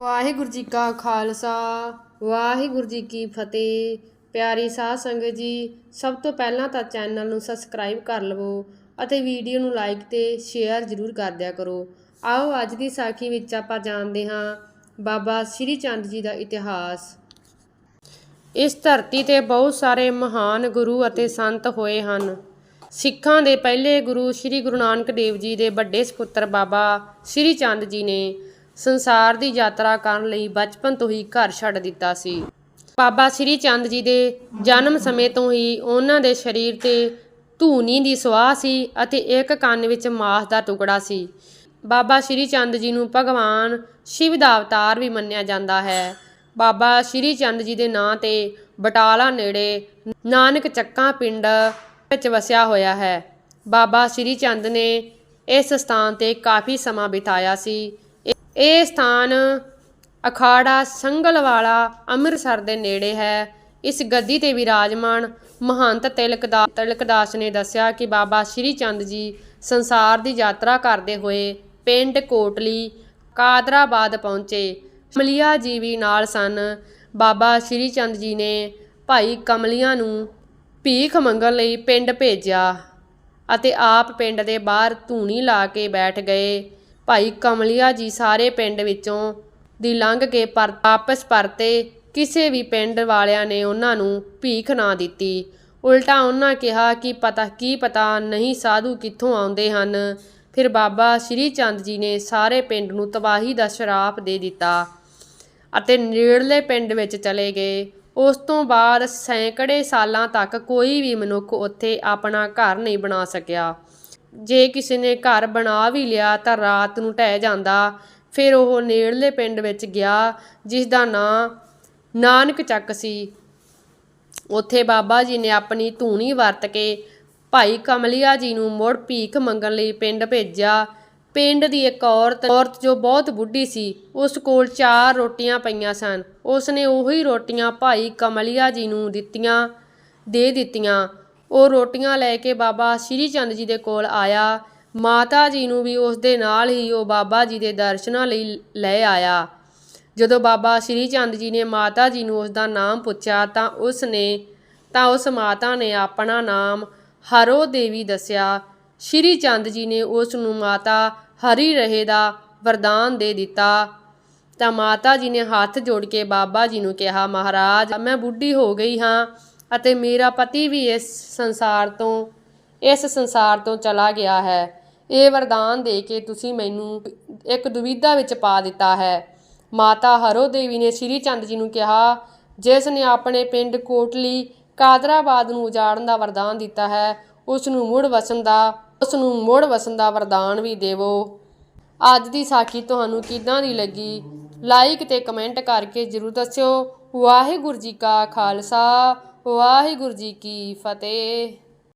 ਵਾਹਿਗੁਰੂ ਜੀ ਕਾ ਖਾਲਸਾ, ਵਾਹਿਗੁਰੂ ਜੀ ਕੀ ਫਤਿਹ। ਪਿਆਰੀ ਸਾਧ ਸੰਗਤ ਜੀ, ਸਭ ਤੋਂ ਪਹਿਲਾਂ ਤਾਂ ਚੈਨਲ ਨੂੰ ਸਬਸਕ੍ਰਾਈਬ ਕਰ ਲਵੋ ਅਤੇ ਵੀਡੀਓ ਨੂੰ ਲਾਈਕ ਤੇ ਸ਼ੇਅਰ ਜ਼ਰੂਰ ਕਰ ਦਿਆ ਕਰੋ। ਆਓ ਅੱਜ ਦੀ ਸਾਖੀ ਵਿੱਚ ਆਪਾਂ ਜਾਣਦੇ ਹਾਂ ਬਾਬਾ ਸ਼੍ਰੀ ਚੰਦ ਜੀ ਦਾ ਇਤਿਹਾਸ। ਇਸ ਧਰਤੀ ਤੇ ਬਹੁਤ ਸਾਰੇ ਮਹਾਨ ਗੁਰੂ ਅਤੇ ਸੰਤ ਹੋਏ ਹਨ। ਸਿੱਖਾਂ ਦੇ ਪਹਿਲੇ ਗੁਰੂ ਸ੍ਰੀ ਗੁਰੂ ਨਾਨਕ ਦੇਵ ਜੀ ਦੇ ਵੱਡੇ ਸੁਪੁੱਤਰ ਬਾਬਾ ਸ੍ਰੀ ਚੰਦ ਜੀ ਨੇ ਸੰਸਾਰ ਦੀ ਯਾਤਰਾ ਕਰਨ ਲਈ ਬਚਪਨ ਤੋਂ ਹੀ ਘਰ ਛੱਡ ਦਿੱਤਾ ਸੀ। ਬਾਬਾ ਸ੍ਰੀ ਚੰਦ ਜੀ ਦੇ ਜਨਮ ਸਮੇਂ ਤੋਂ ਹੀ ਉਹਨਾਂ ਦੇ ਸਰੀਰ ਤੇ ਧੂਨੀ ਦੀ ਸਵਾਹ ਸੀ ਅਤੇ ਇੱਕ ਕੰਨ ਵਿੱਚ ਮਾਸ ਦਾ ਟੁਕੜਾ ਸੀ। ਬਾਬਾ ਸ੍ਰੀ ਚੰਦ ਜੀ ਨੂੰ ਭਗਵਾਨ ਸ਼ਿਵ ਦਾ ਅਵਤਾਰ ਵੀ ਮੰਨਿਆ ਜਾਂਦਾ ਹੈ। ਬਾਬਾ ਸ਼੍ਰੀ ਚੰਦ ਜੀ ਦੇ ਨਾਂ ਤੇ ਬਟਾਲਾ ਨੇੜੇ ਨਾਨਕ ਚੱਕਾਂ ਪਿੰਡ ਵਿੱਚ ਵਸਿਆ ਹੋਇਆ ਹੈ। ਬਾਬਾ ਸ਼੍ਰੀ ਚੰਦ ਨੇ ਇਸ ਸਥਾਨ ਤੇ ਕਾਫੀ ਸਮਾਂ ਬਿਤਾਇਆ ਸੀ। ਇਹ- ਇਹ ਸਥਾਨ ਅਖਾੜਾ ਸੰਗਲ ਵਾਲਾ ਅੰਮ੍ਰਿਤਸਰ ਦੇ ਨੇੜੇ ਹੈ। ਇਸ ਗੱਦੀ ਤੇ ਵਿਰਾਜਮਾਨ ਮਹੰਤ ਤਿਲਕਦਾ ਤਿਲਕਦਾਸ ਨੇ ਦੱਸਿਆ ਕਿ ਬਾਬਾ ਸ਼੍ਰੀ ਚੰਦ ਜੀ ਸੰਸਾਰ ਦੀ ਯਾਤਰਾ ਕਰਦੇ ਹੋਏ ਪਿੰਡ ਕੋਟਲੀ, ਕਾਦਰਾਬਾਦ ਪਹੁੰਚੇ। ਕਮਲੀਆ ਜੀ ਵੀ ਨਾਲ ਸਨ। ਬਾਬਾ ਸ਼੍ਰੀ ਚੰਦ ਜੀ ਨੇ ਭਾਈ ਕਮਲੀਆਂ ਨੂੰ ਭੀਖ ਮੰਗਣ ਲਈ ਪਿੰਡ ਭੇਜਿਆ ਅਤੇ ਆਪ ਪਿੰਡ ਦੇ ਬਾਹਰ ਧੂਣੀ ਲਾ ਕੇ ਬੈਠ ਗਏ। ਭਾਈ ਕਮਲੀਆ ਜੀ ਸਾਰੇ ਪਿੰਡ ਵਿੱਚੋਂ ਦੀ ਲੰਘ ਕੇ ਪਰ ਵਾਪਸ ਪਰਤੇ ਕਿਸੇ ਵੀ ਪਿੰਡ ਵਾਲਿਆਂ ਨੇ ਉਹਨਾਂ ਨੂੰ ਭੀਖ ਨਾ ਦਿੱਤੀ। ਉਲਟਾ ਉਹਨਾਂ ਕਿਹਾ ਕਿ ਪਤਾ, ਕੀ ਪਤਾ ਨਹੀਂ ਸਾਧੂ ਕਿੱਥੋਂ ਆਉਂਦੇ ਹਨ। ਫਿਰ ਬਾਬਾ ਸ਼੍ਰੀ ਚੰਦ ਜੀ ਨੇ ਸਾਰੇ ਪਿੰਡ ਨੂੰ ਤਬਾਹੀ ਦਾ ਸ਼ਰਾਪ ਦੇ ਦਿੱਤਾ ਅਤੇ ਨੇੜਲੇ ਪਿੰਡ ਵਿੱਚ ਚਲੇ ਗਏ। ਉਸ ਤੋਂ ਬਾਅਦ ਸੈਂਕੜੇ ਸਾਲਾਂ ਤੱਕ ਕੋਈ ਵੀ ਮਨੁੱਖ ਉੱਥੇ ਆਪਣਾ ਘਰ ਨਹੀਂ ਬਣਾ ਸਕਿਆ। ਜੇ ਕਿਸੇ ਨੇ ਘਰ ਬਣਾ ਵੀ ਲਿਆ ਤਾਂ ਰਾਤ ਨੂੰ ਢਹਿ ਜਾਂਦਾ। ਫਿਰ ਉਹ ਨੇੜਲੇ ਪਿੰਡ ਵਿੱਚ ਗਿਆ, ਜਿਸ ਦਾ ਨਾਂ ਨਾਨਕ ਚੱਕ ਸੀ। ਉੱਥੇ ਬਾਬਾ ਜੀ ਨੇ ਆਪਣੀ ਧੂਣੀ ਵਰਤ ਕੇ ਭਾਈ ਕਮਲੀਆ ਜੀ ਨੂੰ ਮੁੜ ਭੀਖ ਮੰਗਣ ਲਈ ਪਿੰਡ ਭੇਜਿਆ। ਪਿੰਡ ਦੀ ਇੱਕ ਔਰਤ ਔਰਤ ਜੋ ਬਹੁਤ ਬੁੱਢੀ ਸੀ, ਉਸ ਕੋਲ ਚਾਰ ਰੋਟੀਆਂ ਪਈਆਂ ਸਨ। ਉਸ ਨੇ ਉਹੀ ਰੋਟੀਆਂ ਭਾਈ ਕਮਲੀਆ ਜੀ ਨੂੰ ਦਿੱਤੀਆਂ, ਦੇ ਦਿੱਤੀਆਂ। ਉਹ ਰੋਟੀਆਂ ਲੈ ਕੇ ਬਾਬਾ ਸ਼੍ਰੀ ਚੰਦ ਜੀ ਦੇ ਕੋਲ ਆਇਆ। ਮਾਤਾ ਜੀ ਨੂੰ ਵੀ ਉਸ ਦੇ ਨਾਲ ਹੀ ਉਹ ਬਾਬਾ ਜੀ ਦੇ ਦਰਸ਼ਨਾਂ ਲਈ ਲੈ ਆਇਆ। ਜਦੋਂ ਬਾਬਾ ਸ਼੍ਰੀ ਚੰਦ ਜੀ ਨੇ ਮਾਤਾ ਜੀ ਨੂੰ ਉਸ ਦਾ ਨਾਮ ਪੁੱਛਿਆ ਤਾਂ ਉਸ ਨੇ, ਤਾਂ ਉਸ ਮਾਤਾ ਨੇ ਆਪਣਾ ਨਾਮ ਹਰੋ ਦੇਵੀ ਦੱਸਿਆ। ਸ਼੍ਰੀ ਚੰਦ ਜੀ ਨੇ ਉਸ ਨੂੰ ਮਾਤਾ ਹਰੀ ਰਹੇ ਦਾ ਵਰਦਾਨ ਦੇ ਦਿੱਤਾ। ਤਾਂ ਮਾਤਾ ਜੀ ਨੇ ਹੱਥ ਜੋੜ ਕੇ ਬਾਬਾ ਜੀ ਨੂੰ ਕਿਹਾ, ਮਹਾਰਾਜ, ਮੈਂ ਬੁੱਢੀ ਹੋ ਗਈ ਹਾਂ। ਅਤੇ ਮੇਰਾ ਪਤੀ ਵੀ ਇਸ ਸੰਸਾਰ ਤੋਂ, ਇਸ ਸੰਸਾਰ ਤੋਂ ਚਲਾ ਗਿਆ ਹੈ। ਇਹ ਵਰਦਾਨ ਦੇ ਕੇ ਤੁਸੀਂ ਮੈਨੂੰ ਇੱਕ ਦੁਵਿਧਾ ਵਿੱਚ ਪਾ ਦਿੱਤਾ ਹੈ। ਮਾਤਾ ਹਰੋ ਦੇਵੀ ਨੇ ਸ਼੍ਰੀ ਚੰਦ ਜੀ ਨੂੰ ਕਿਹਾ, ਜਿਸ ਨੇ ਆਪਣੇ ਪਿੰਡ ਕੋਟਲੀ ਕਾਦਰਾਬਾਦ ਨੂੰ ਉਜਾੜਨ ਦਾ ਵਰਦਾਨ ਦਿੱਤਾ ਹੈ ਉਸ ਨੂੰ ਮੁੜ ਵਸਣ ਦਾ ਉਸ ਨੂੰ ਮੁੜ ਵਸਣ ਦਾ ਵਰਦਾਨ ਵੀ ਦੇਵੋ। ਅੱਜ ਦੀ ਸਾਖੀ ਤੁਹਾਨੂੰ ਕਿੱਦਾਂ ਦੀ ਲੱਗੀ? ਲਾਈਕ ਤੇ ਕਮੈਂਟ ਕਰਕੇ ਜਰੂਰ ਦੱਸਿਓ। ਵਾਹਿਗੁਰੂ ਜੀ ਕਾ ਖਾਲਸਾ ਵਾਹਿਗੁਰੂ ਜੀ ਕੀ ਫਤਿਹ।